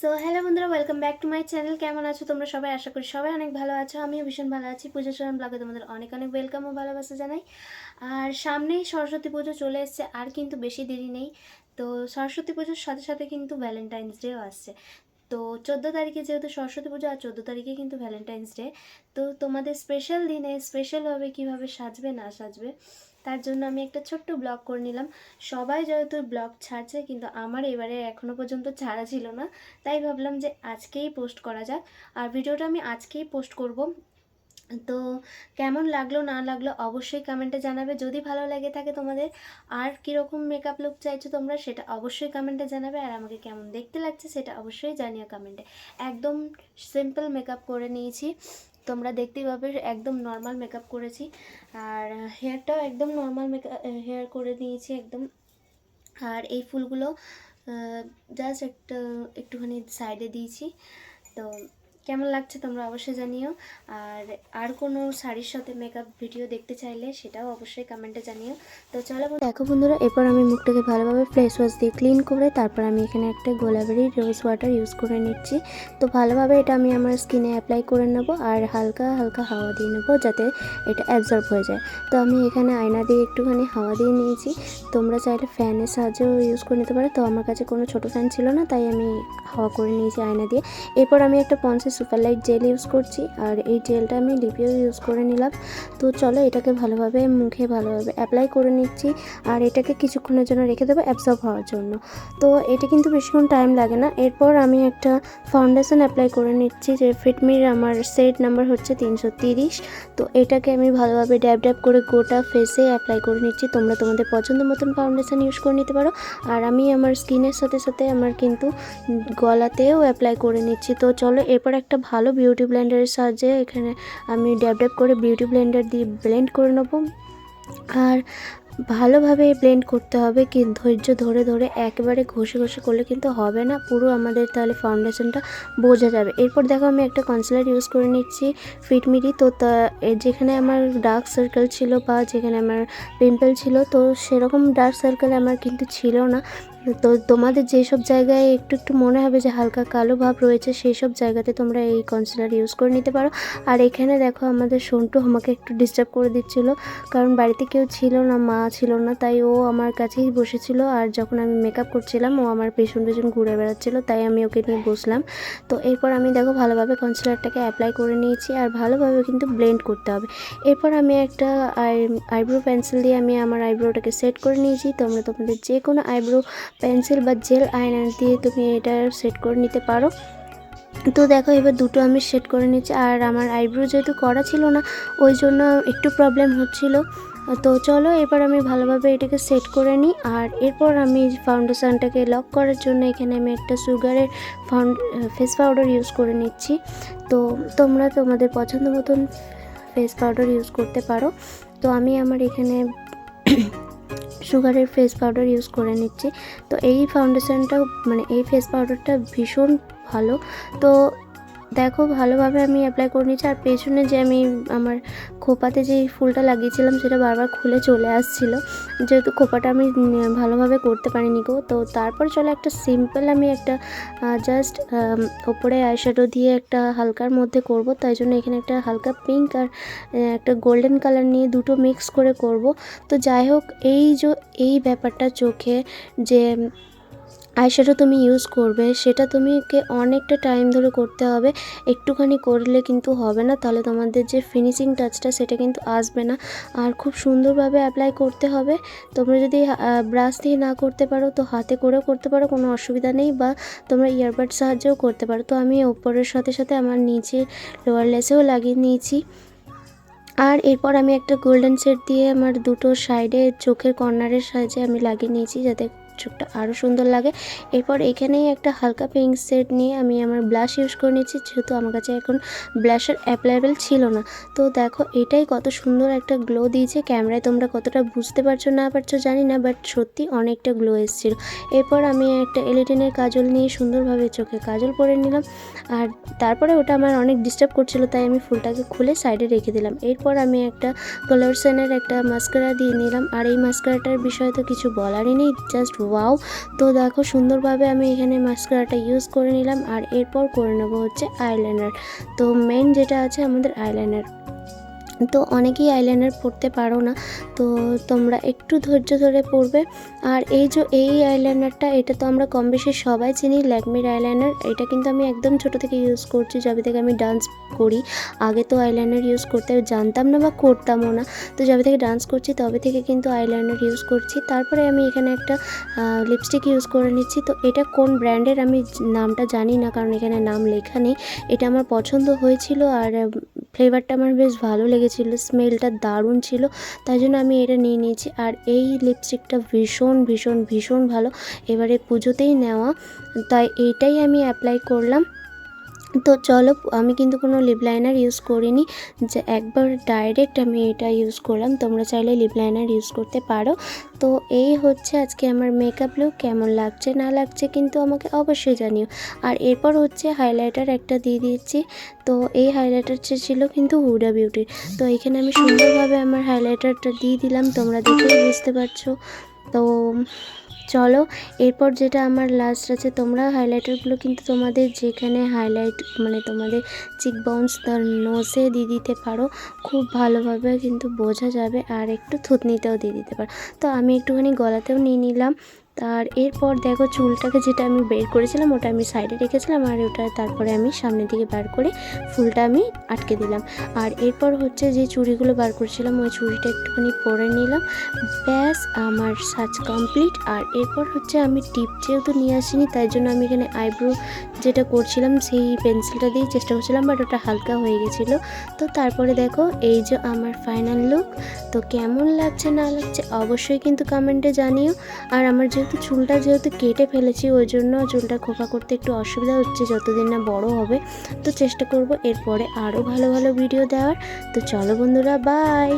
So hello বন্ধুরা welcome back to my channel কেমন আছো তোমরা সবাই? আশা করি সবাই অনেক ভালো আছো। আমিও ভীষণ ভালো আছি। পুজো চরণ ব্লগে তোমাদের অনেক অনেক ওয়েলকাম ও ভালোবাসা জানাই। আর সামনেই সরস্বতী পুজো চলে এসছে, আর কিন্তু বেশি দেরি নেই। তো সরস্বতী পুজোর সাথে সাথে কিন্তু ভ্যালেন্টাইন্স ডেও আসছে। তো চোদ্দ তারিখে যেহেতু সরস্বতী পুজো, আর চোদ্দ তারিখে কিন্তু ভ্যালেন্টাইন্স ডে তো তোমাদের স্পেশাল দিনে স্পেশালভাবে কীভাবে সাজবে, না সাজবে তার জন্য আমি একটা ছোট্ট ব্লগ করে নিলাম। সবাই যেহেতু ব্লগ ছাড়ছে, কিন্তু আমার এবারে এখনও পর্যন্ত ছাড়া ছিল না। তাই ভাবলাম যে আজকেই পোস্ট করা যাক। আর ভিডিওটা আমি আজকেই পোস্ট করব। তো কেমন লাগল, না লাগল অবশ্যই কমেন্টে জানাবে। যদি ভালো লেগে থাকে তোমাদের আর কীরকম মেকআপ লুক চাইছো তোমরা, সেটা অবশ্যই কমেন্টে জানাবে। আর আমাকে কেমন দেখতে লাগছে, সেটা অবশ্যই জানিও কমেন্টে। একদম সিম্পল মেকআপ করে নিয়েছি। তোমরা দেখতেই পাবে, একদম নর্মাল মেকআপ করেছি। আর হেয়ারটাও একদম নর্মাল মেকআপ হেয়ার করে নিয়েছি একদম। আর এই ফুলগুলো জাস্ট একটা, একটুখানি সাইডে দিয়েছি। তো কেমন লাগছে তোমরা অবশ্যই জানিও। আর আর কোনো শাড়ির সাথে মেকআপ ভিডিও দেখতে চাইলে সেটাও অবশ্যই কমেন্টে জানিও। তো চলো দেখো বন্ধুরা, এরপর আমি মুখটাকে ভালোভাবে ফেস ওয়াশ দিয়ে ক্লিন করে তারপর আমি এখানে একটা গোলাবেরি রোজ ওয়াটার ইউজ করে নিচ্ছি। তো ভালোভাবে এটা আমি আমার স্কিনে অ্যাপ্লাই করে নেব আর হালকা হালকা হাওয়া দিয়ে নেব যাতে এটা অ্যাবজর্ব হয়ে যায়। তো আমি এখানে আয়না দিয়ে একটুখানি হাওয়া দিয়ে নিয়েছি। তোমরা চাইলে ফ্যানের সাহায্যেও ইউজ করে নিতে পারো। তো আমার কাছে কোনো ছোটো ফ্যান ছিল না, তাই আমি হাওয়া করে নিয়েছি আয়না দিয়ে। এরপর আমি একটা পন্সের সুপার লাইট জেল ইউজ করছি আর এই জেলটা আমি লিপিও ইউজ করে নিলাম। তো চলো এটাকে ভালোভাবে মুখে ভালোভাবে অ্যাপ্লাই করে নিচ্ছি আর এটাকে কিছুক্ষণের জন্য রেখে দেবো অ্যাবজর্ব হওয়ার জন্য। তো এটা কিন্তু বেশিক্ষণ টাইম লাগে না। এরপর আমি একটা ফাউন্ডেশন অ্যাপ্লাই করে নিচ্ছি যে ফিটমির আমার সেট নাম্বার হচ্ছে তিনশো তিরিশ। তো এটাকে আমি ভালোভাবে ড্যাব ড্যাব করে গোটা ফেসে অ্যাপ্লাই করে নিচ্ছি। তোমরা তোমাদের পছন্দ মতন ফাউন্ডেশন ইউজ করে নিতে পারো। আর আমি আমার স্কিনের সাথে সাথে আমার কিন্তু গলাতেও অ্যাপ্লাই করে নিচ্ছি। তো চলো এরপর একটা ভালো বিউটি ব্লেন্ডারের সাহায্যে এখানে আমি ড্যাব ড্যাব করে বিউটি ব্লেন্ডার দিয়ে ব্লেন্ড করে নেব। আর ভালোভাবে ব্লেন্ড করতে হবে কি ধৈর্য ধরে ধরে একেবারে ঘষে ঘষে করলে কিন্তু হবে না, পুরো আমাদের তাহলে ফাউন্ডেশনটা বোঝা যাবে। এরপর দেখো আমি একটা কনসিলার ইউজ করে নিচ্ছি ফিটমিরি তো তা যেখানে আমার ডার্ক সার্কেল ছিল বা যেখানে আমার পিম্পল ছিল, তো সেরকম ডার্ক সার্কেল আমার কিন্তু ছিল না। তো তোমাদের যেসব জায়গায় একটু একটু মনে হবে যে হালকা কালো ভাব রয়েছে সেই সব জায়গাতে তোমরা এই কনসিলার ইউজ করে নিতে পারো। আর এখানে দেখো আমাদের সন্টু আমাকে একটু ডিস্টার্ব করে দিচ্ছিল, কারণ বাড়িতে কেউ ছিল না, মা ছিল না, তাই ও আমার কাছেই বসেছিল। আর যখন আমি মেকআপ করছিলাম, ও আমার পেছন পেছন ঘুরে বেড়াচ্ছিলো, তাই আমি ওকে নিয়ে বসলাম। তো এরপর আমি দেখো ভালোভাবে কনসিলারটাকে অ্যাপ্লাই করে নিয়েছি, আর ভালোভাবে কিন্তু ব্লেন্ড করতে হবে। এরপর আমি একটা আই আইব্রো পেন্সিল দিয়ে আমি আমার আইব্রোটাকে সেট করে নিয়েছি। তোমরা তোমাদের যে কোনো আইব্রো পেন্সিল বা জেল আইনার দিয়ে তুমি এটা সেট করে নিতে পারো। তো দেখো, এবার দুটো আমি সেট করে নিচ্ছি। আর আমার আইব্রো যেহেতু করা ছিল না, ওই জন্য একটু প্রবলেম হচ্ছিল। তো চলো, এবার আমি ভালোভাবে এটাকে সেট করে নিই। আর এরপর আমি ফাউন্ডেশানটাকে লক করার জন্য এখানে আমি একটা সুগারের ফাউন্ড ফেস পাউডার ইউজ করে নিচ্ছি। তো তোমরা তোমাদের পছন্দ মতন ফেস পাউডার ইউজ করতে পারো। তো আমি আমার এখানে সুগারের ফেস পাউডার ইউজ করে নিচ্ছি। তো এই ফাউন্ডেশনটা মানে এই ফেস পাউডারটা ভীষণ ভালো। তো দেখো, ভালোভাবে আমি অ্যাপ্লাই করে নিচ্ছি আর পেছনে যে আমি আমার খোপাতে যে ফুলটা লাগিয়েছিলাম, সেটা বারবার খুলে চলে আসছিল। যেহেতু খোপাটা আমি ভালোভাবে করতে পারিনি গো। তো তারপর চলো একটা সিম্পল আমি একটা জাস্ট ওপরে আইশ্যাডো দিয়ে একটা হালকার মধ্যে করব। তাই জন্য এখানে একটা হালকা পিঙ্ক আর একটা গোল্ডেন কালার নিয়ে দুটো মিক্স করে করব। তো যাই হোক, এই যে, এই ব্যাপারটা চোখে যে আইশ্যাডো তুমি ইউজ করবে, সেটা তুমিকে অনেকটা টাইম ধরে করতে হবে। একটুখানি করলে কিন্তু হবে না, তাহলে তোমাদের যে ফিনিশিং টাচটা সেটা কিন্তু আসবে না। আর খুব সুন্দরভাবে অ্যাপ্লাই করতে হবে। তোমরা যদি ব্রাশ দিয়ে না করতে পারো, তো হাতে করেও করতে পারো, কোনো অসুবিধা নেই। বা তোমরা ইয়ারবাড সাহায্যেও করতে পারো। তো আমি ওপরের সাথে সাথে আমার নিচে লোয়ার লেসেও লাগিয়ে নিয়েছি। আর এরপর আমি একটা গোল্ডেন সেট দিয়ে আমার দুটো সাইডে চোখের কর্নারের সাহায্যে আমি লাগিয়ে নিয়েছি, যাতে চোখটা আরও সুন্দর লাগে। এরপর এখানেই একটা হালকা পিঙ্ক সেট নিয়ে আমি আমার ব্লাশ ইউজ করে নিয়েছি, যেহেতু আমার কাছে এখন ব্লাশের অ্যাপ্লাইবেল ছিল না। তো দেখো, এটাই কত সুন্দর একটা গ্লো দিয়েছে। ক্যামেরায় তোমরা কতটা বুঝতে পারছ না পারছ জানি না বাট সত্যি অনেকটা গ্লো এসেছিল। এরপর আমি একটা এলিটেনের কাজল নিয়ে সুন্দরভাবে চোখে কাজল পরে নিলাম। আর তারপরে ওটা আমার অনেক ডিস্টার্ব করছিল, তাই আমি ফুলটাকে খুলে সাইডে রেখে দিলাম। এরপর আমি একটা কালারসেনের একটা মাস্কারা দিয়ে নিলাম। আর এই মাস্কারাটার বিষয়ে তো কিছু বলারই নেই জাস্ট ওয়াও তো দেখো, সুন্দরভাবে আমি এখানে মাস্কারাটা ইউজ করে নিলাম। আর এরপর করে নেব হচ্ছে আইলাইনার তো মেন যেটা আছে আমাদের আইলাইনার তো অনেকেই আইলাইনার পড়তে পারো না, তো তোমরা একটু ধৈর্য ধরে পড়বে আর এই যে এই আইলাইনারটা এটা তো আমরা কম বেশি সবাই চিনি, ল্যাকমির আইলাইনার এটা কিন্তু আমি একদম ছোট থেকে ইউজ করছি, যবে থেকে আমি ডান্স করি। আগে তো আইলাইনার ইউজ করতে জানতাম না বা করতামও না, তো যবে থেকে ডান্স করছি, তবে থেকে কিন্তু আইলাইনার ইউজ করছি। তারপরে আমি এখানে একটা লিপস্টিক ইউজ করে নিচ্ছি। তো এটা কোন ব্র্যান্ডের আমি নামটা জানি না, কারণ এখানে নাম লেখা নেই। এটা আমার পছন্দ হয়েছিল আর ফ্লেভারটা আমার বেশ ভালো লেগেছিলো, স্মেলটা দারুণ ছিল, তাই জন্য আমি এটা নিয়ে নিয়েছি। আর এই লিপস্টিকটা ভীষণ ভীষণ ভীষণ ভালো। এবারে পুজোতেই নেওয়া, তাই এইটাই আমি অ্যাপ্লাই করলাম। তো চলো, আমি কিন্তু কোনো লিপ লাইনার ইউজ করিনি। যে একবার ডাইরেক্ট আমি এটা ইউজ করলাম, তোমরা চাইলে লিপ লাইনার ইউজ করতে পারো। তো এই হচ্ছে আজকে আমার মেকআপ লুক কেমন লাগছে, না লাগছে কিন্তু আমাকে অবশ্যই জানিও। আর এরপর হচ্ছে হাইলাইটার একটা দিয়ে দিয়েছি। তো এই হাইলাইটারটা ছিল কিন্তু হুডা বিউটির তো এখানে আমি সুন্দরভাবে আমার হাইলাইটারটা দিয়ে দিলাম, তোমরা দেখেই বুঝতে পারছ। তো চলো, এরপর যেটা আমার লাস্ট আছে, তোমরা হাইলাইটারগুলো কিন্তু তোমাদের যেখানে হাইলাইট মানে তোমাদের চিক বাউন্স তার নোসে দিয়ে দিতে পারো। খুব ভালোভাবে কিন্তু বোঝা যাবে, আর একটু থুতনিতেও দিয়ে দিতে পারো। তো আমি একটুখানি গলাতেও নিয়ে নিলাম। তার এরপর দেখো চুলটাকে যেটা আমি বের করেছিলাম, ওটা আমি সাইডে রেখেছিলাম আর ওটা তারপরে আমি সামনের দিকে বার করে ফুলটা আমি আটকে দিলাম। আর এরপর হচ্ছে যে চুড়িগুলো বার করেছিলাম, ওই চুড়িটা একটুখানি পরে নিলাম। ব্যাস, আমার সাজ কমপ্লিট আর এরপর হচ্ছে আমি টিপ যেহেতু নিয়ে আসিনি, তাই জন্য আমি এখানে আইব্রো যেটা করছিলাম, সেই পেন্সিলটা দিয়েই চেষ্টা করছিলাম বাট ওটা হালকা হয়ে গেছিল। তো তারপরে দেখো, এই যে আমার ফাইনাল লুক তো কেমন লাগছে না লাগছে অবশ্যই কিন্তু কমেন্টে জানিও। আর আমার যেহেতু চুলটা যেহেতু কেটে ফেলেছি, ওই জন্য চুলটা খোপা করতে একটু অসুবিধা হচ্ছে, যতদিন না বড় হবে। তো চেষ্টা করব এরপরে আরও ভালো ভালো ভিডিও দেওয়ার। তো চলো বন্ধুরা বাই